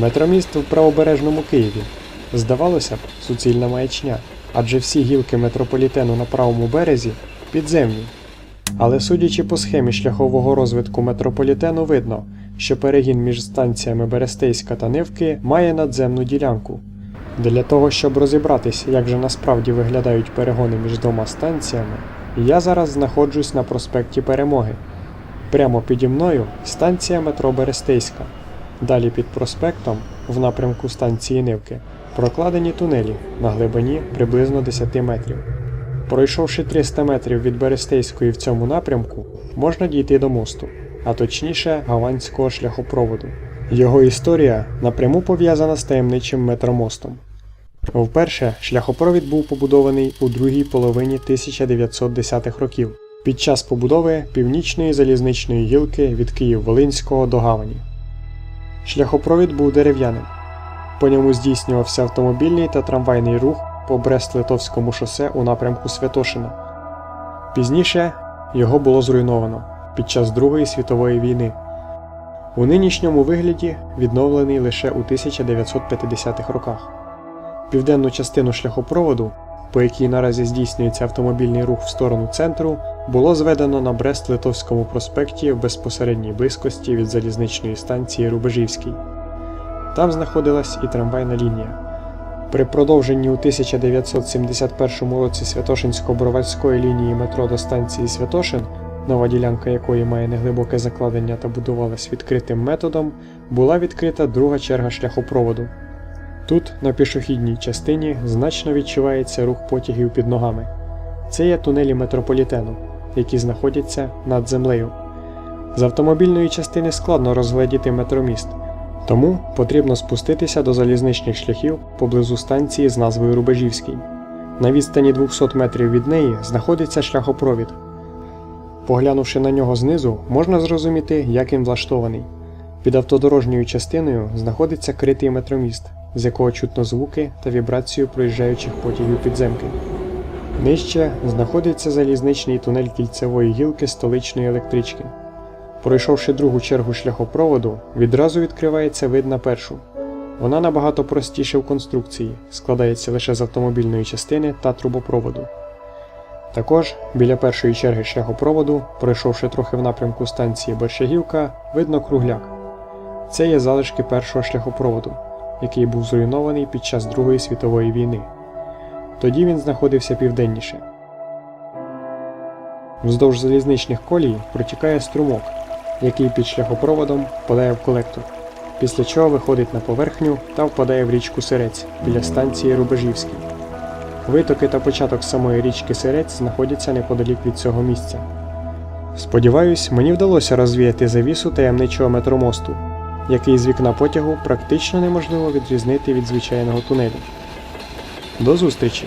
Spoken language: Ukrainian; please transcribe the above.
Метроміст в правобережному Києві. Здавалося б, суцільна маячня, адже всі гілки метрополітену на правому березі підземні. Але судячи по схемі шляхового розвитку метрополітену, видно, що перегін між станціями Берестейська та Нивки має надземну ділянку. Для того, щоб розібратись, як же насправді виглядають перегони між двома станціями, я зараз знаходжусь на проспекті Перемоги. Прямо піді мною станція метро Берестейська. Далі під проспектом, в напрямку станції Нивки, прокладені тунелі на глибині приблизно 10 метрів. Пройшовши 300 метрів від Берестейської в цьому напрямку, можна дійти до мосту, а точніше гаванського шляхопроводу. Його історія напряму пов'язана з таємничим метромостом. Вперше шляхопровід був побудований у другій половині 1910-х років під час побудови північної залізничної гілки від Київ-Волинського до Гавані. Шляхопровід був дерев'яним. По ньому здійснювався автомобільний та трамвайний рух по Брест-Литовському шосе у напрямку Святошина. Пізніше його було зруйновано під час Другої світової війни. У нинішньому вигляді відновлений лише у 1950-х роках. Південну частину шляхопроводу, по якій наразі здійснюється автомобільний рух в сторону центру, було зведено на Брест-Литовському проспекті в безпосередній близькості від залізничної станції Рубежівський. Там знаходилась і трамвайна лінія. При продовженні у 1971 році Святошинсько-Броварської лінії метро до станції Святошин, нова ділянка якої має неглибоке закладення та будувалась відкритим методом, була відкрита друга черга шляхопроводу. Тут, на пішохідній частині, значно відчувається рух потягів під ногами. Це є тунелі метрополітену, які знаходяться над землею. З автомобільної частини складно розгледіти метроміст, тому потрібно спуститися до залізничних шляхів поблизу станції з назвою Рубежівський. На відстані 200 метрів від неї знаходиться шляхопровід. Поглянувши на нього знизу, можна зрозуміти, як він влаштований. Під автодорожньою частиною знаходиться критий метроміст, з якого чутно звуки та вібрацію проїжджаючих потягів підземки. Нижче знаходиться залізничний тунель кільцевої гілки столичної електрички. Пройшовши другу чергу шляхопроводу, відразу відкривається вид на першу. Вона набагато простіша в конструкції, складається лише з автомобільної частини та трубопроводу. Також біля першої черги шляхопроводу, пройшовши трохи в напрямку станції Борщагівка, видно кругляк. Це є залишки першого шляхопроводу, який був зруйнований під час Другої світової війни. Тоді він знаходився південніше. Вздовж залізничних колій протікає струмок, який під шляхопроводом впадає в колектор, після чого виходить на поверхню та впадає в річку Сирець біля станції Рубежівський. Витоки та початок самої річки Сирець знаходяться неподалік від цього місця. Сподіваюсь, мені вдалося розвіяти завісу таємничого метромосту, який з вікна потягу практично неможливо відрізнити від звичайного тунелю. До зустрічі!